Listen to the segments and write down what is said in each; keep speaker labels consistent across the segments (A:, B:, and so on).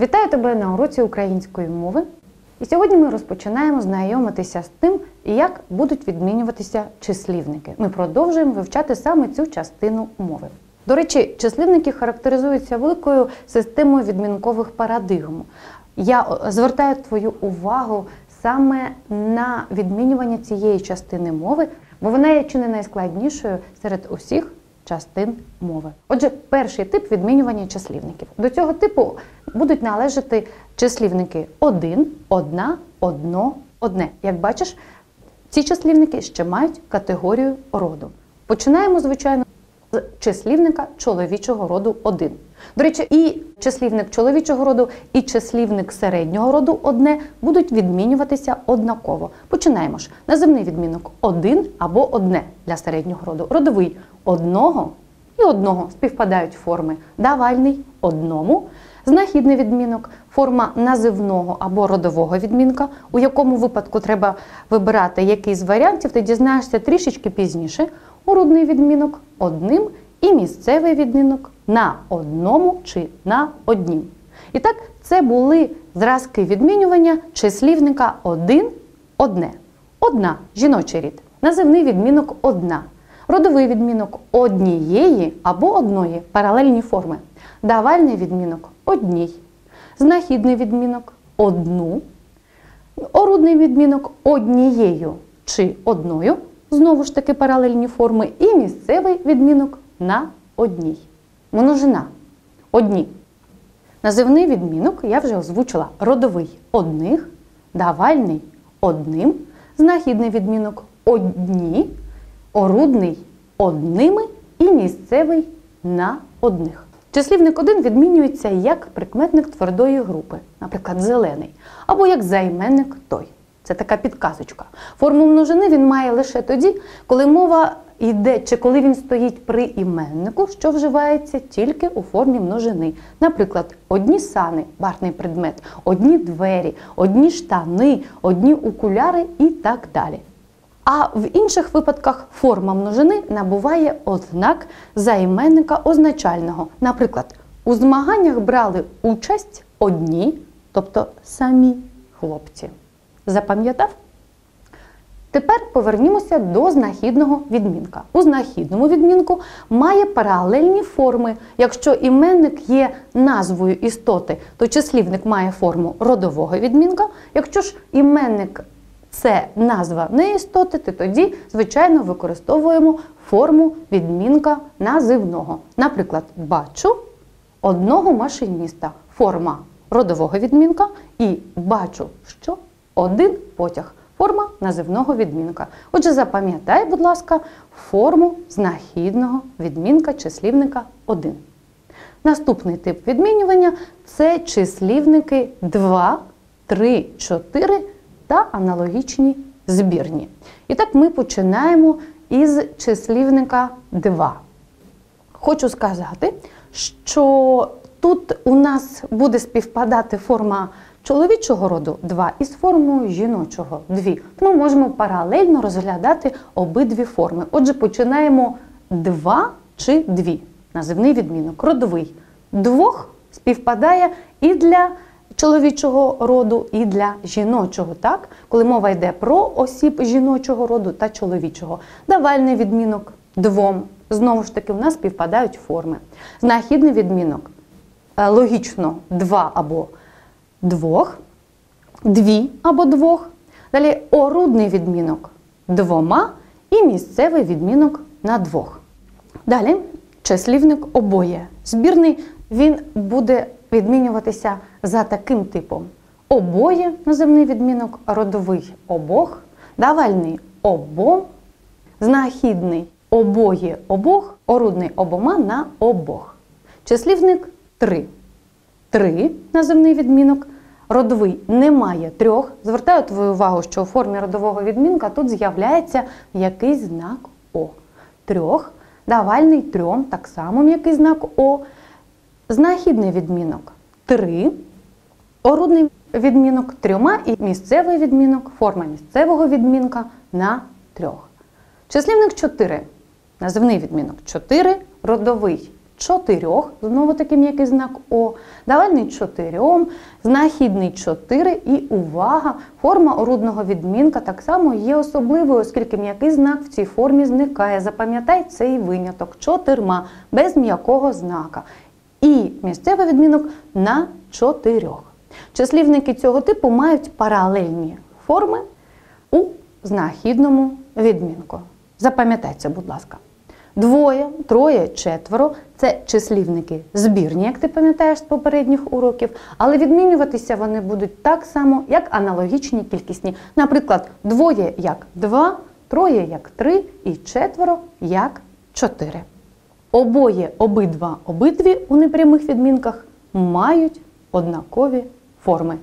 A: Вітаю тебе на уроці української мови. І сьогодні ми розпочинаємо знайомитися з тим, як будуть відмінюватися числівники. Ми продовжуємо вивчати саме цю частину мови. До речі, числівники характеризуються великою системою відмінкових парадигм. Я звертаю твою увагу саме на відмінювання цієї частини мови, бо вона є чи не найскладнішою серед усіх частин мови. Отже, перший тип відмінювання числівників. До цього типу будуть належати числівники один, одна, одно, одне. Як бачиш, ці числівники ще мають категорію роду. Починаємо, звичайно, з числівника чоловічого роду один. До речі, і числівник чоловічого роду, і числівник середнього роду одне будуть відмінюватися однаково. Починаємо ж. Називний відмінок один або одне для середнього роду. Родовий одного і одного співпадають форми. Давальний одному. Знахідний відмінок форма називного або родового відмінка, у якому випадку треба вибирати який з варіантів, ти дізнаєшся трішечки пізніше. Урудний відмінок одним і місцевий відмінок на одному чи на однім. І так, це були зразки відмінювання числівника один, одне. Одна жіночий рід. Називний відмінок одна. Родовий відмінок однієї або одної паралельні форми. Давальний відмінок одній. Знахідний відмінок одну. Орудний відмінок однією чи одною. Знову ж таки паралельні форми. І місцевий відмінок на одній. Множина одні. Називний відмінок я вже озвучила родовий одних, давальний одним, знахідний відмінок одні, орудний одними і місцевий на одних. Числівник один відмінюється як прикметник твердої групи, наприклад, зелений, або як займенник той. Це така підказочка. Форму множини він має лише тоді, коли мова йде, чи коли він стоїть при іменнику, що вживається тільки у формі множини. Наприклад, одні сани барний предмет, одні двері, одні штани, одні окуляри і так далі. А в інших випадках форма множини набуває ознак займенника означального. Наприклад, у змаганнях брали участь одні, тобто самі хлопці. Запам'ятав? Тепер повернімося до знахідного відмінка. У знахідному відмінку має паралельні форми. Якщо іменник є назвою істоти, то числівник має форму родового відмінка. Якщо ж іменник це назва не істоти, то тоді, звичайно, використовуємо форму відмінка називного. Наприклад, бачу одного машиніста. Форма родового відмінка і бачу, що один потяг. Форма називного відмінка. Отже, запам'ятай, будь ласка, форму знахідного відмінка числівника 1. Наступний тип відмінювання це числівники 2, 3, 4 та аналогічні збірні. І так ми починаємо із числівника 2. Хочу сказати, що тут у нас буде співпадати форма чоловічого роду 2 із формою жіночого 2. Тому можемо паралельно розглядати обидві форми. Отже, починаємо 2 чи 2. Називний відмінок. Родовий двох співпадає і для чоловічого роду, і для жіночого, так? коли мова йде про осіб жіночого роду та чоловічого. Давальний відмінок двом. Знову ж таки, в нас співпадають форми. Знахідний відмінок е, логічно два або двох, дві або двох. Далі орудний відмінок двома і місцевий відмінок на двох. Далі числівник обоє. Збірний він буде відмінюватися за таким типом: обоє називний відмінок, родовий обох, давальний обом, знахідний обоє обох, орудний обома на обох. Числівник три. Три називний відмінок. Родовий немає трьох. Звертаю твою увагу, що у формі родового відмінка тут з'являється якийсь знак О. Трьох. Давальний трьом, так само м'який знак О. Знахідний відмінок три. Орудний відмінок трьома і місцевий відмінок, форма місцевого відмінка на трьох. Числівник 4. Називний відмінок 4, родовий чотирьох, знову таки м'який знак О, давальний чотирьом, знахідний чотири і увага, форма орудного відмінка так само є особливою, оскільки м'який знак в цій формі зникає. Запам'ятай цей виняток чотирма, без м'якого знака. Місцевий відмінок на чотирьох. Числівники цього типу мають паралельні форми у знахідному відмінку. Запам'ятайте, будь ласка. Двоє, троє, четверо це числівники збірні, як ти пам'ятаєш з попередніх уроків, але відмінюватися вони будуть так само, як аналогічні кількісні. Наприклад, двоє як два, троє як три і четверо як чотири. Обоє, обидва, обидві у непрямих відмінках мають однакові форми.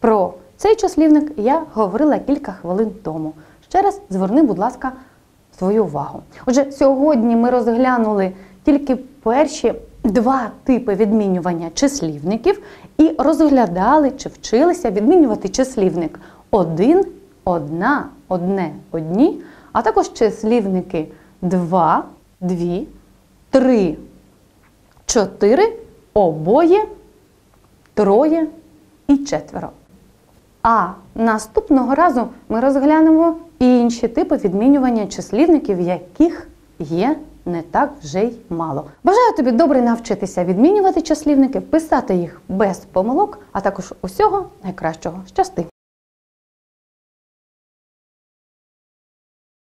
A: Про цей числівник я говорила кілька хвилин тому. Ще раз зверни, будь ласка, свою увагу. Отже, сьогодні ми розглянули тільки перші два типи відмінювання числівників і розглядали чи вчилися відмінювати числівник один, одна, одне, одні, а також числівники два, дві, три, чотири, обоє, троє і четверо. А наступного разу ми розглянемо інші типи відмінювання числівників, яких є не так вже й мало. Бажаю тобі добре навчитися відмінювати числівники, писати їх без помилок, а також усього найкращого. Щасти!